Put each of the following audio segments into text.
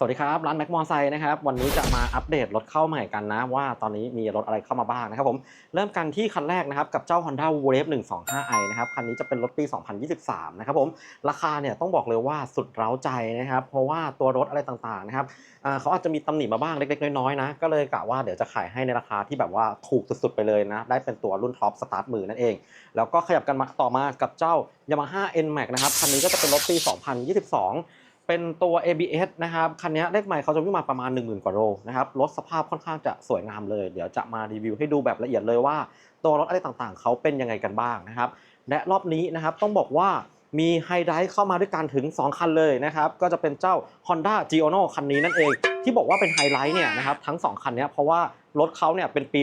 สวัสดีครับ ร้านแม็กมอไซค์นะครับ วันนี้จะมาอัปเดตรถเข้าใหม่กันนะ ว่าตอนนี้มีรถอะไรเข้ามาบ้างนะครับผม เริ่มกันที่คันแรกนะครับ กับเจ้า Honda Wave 125i นะครับ คันนี้จะเป็นรถปี 2023 นะครับผม ราคาเนี่ยต้องบอกเลยว่าสุดเร้าใจนะครับ เพราะว่าตัวรถอะไรต่างๆนะครับเขาอาจจะมีตำหนิมาบ้างเล็ก ๆ น้อยๆนะ ก็เลยกะว่าเดี๋ยวจะขายให้ในราคาที่แบบว่าถูกสุดๆไปเลยนะ ได้เป็นตัวรุ่นท็อปสตาร์ทมือนั่นเอง แล้วก็ขยับกันมาต่อมากับเจ้า Yamaha NMAX นะครับ คันนี้ก็จะเป็นรถปี 2022 เป็นตัว ABS นะครับคันนี้เลขใหม่เขาจะวิ่งมาประมาณ 10,000 กว่าโลนะครับรถสภาพค่อนข้างจะสวยงามเลย เดี๋ยวจะมารีวิวให้ดูแบบละเอียดเลยว่า ตัวรถอะไรต่างๆ เขาเป็นยังไงกันบ้างนะครับและรอบนี้นะครับต้องบอกว่า มีไฮไลท์เข้ามาด้วยกันถึง 2 คันเลยนะครับ ก็จะเป็นเจ้า Honda g i o n o คันนี้นั่นเอง ที่บอกว่าเป็นไฮไลท์เนี่ยนะครับทั้ง 2 คันเนี้ยเพราะว่ารถเขาเนี่ยเป็นปี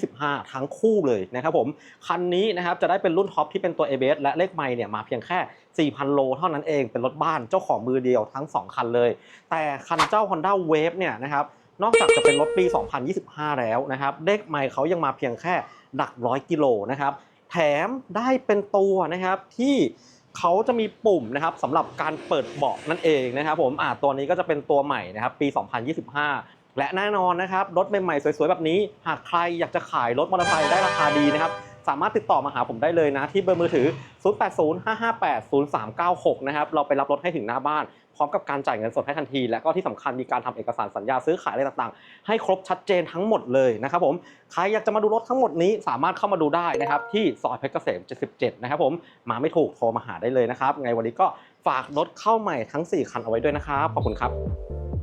2025 ทั้งคู่เลยนะครับผม คันนี้นะครับจะได้เป็นรุ่นท็อปที่เป็นตัว ABS และเลขไมล์เนี่ยมาเพียงแค่ 4,000 โลเท่านั้นเองเป็นรถบ้านเจ้าของมือเดียวทั้ง 2 คันเลย แต่คันเจ้า Honda Wave เนี่ยนะครับนอกจากจะเป็นรถปี 2025 แล้วนะครับเลขไมล์เขายังมาเพียงแค่หลักร้อยกิโลนะครับแถมได้เป็นตัวนะครับที่ เขาจะมีปุ่มนะครับสำหรับการเปิดเบาะนั่นเองนะครับผมอ่าตัวนี้ก็จะเป็นตัวใหม่นะครับปี 2025 และแน่นอนนะครับรถใหม่ๆสวยๆแบบนี้ หากใครอยากจะขายรถมอเตอร์ไซค์ได้ราคาดีนะครับ สามารถติดต่อมาหาผมได้เลยนะ ที่เบอร์มือถือ 0805580396 นะครับ เราไปรับรถให้ถึงหน้าบ้าน พร้อมกับการจ่ายเงินสดให้ทันที และก็ที่สำคัญมีการทำเอกสารสัญญาซื้อขายอะไรต่างๆ ให้ครบชัดเจนทั้งหมดเลยนะครับผม ใครอยากจะมาดูรถทั้งหมดนี้สามารถเข้ามาดูได้นะครับที่ซอยเพชรเกษม 77 นะครับผม มาไม่ถูกโทรมาหาได้เลยนะครับ ไงวันนี้ก็ฝากรถเข้าใหม่ทั้ง 4 คันเอาไว้ด้วยนะครับ ขอบคุณครับ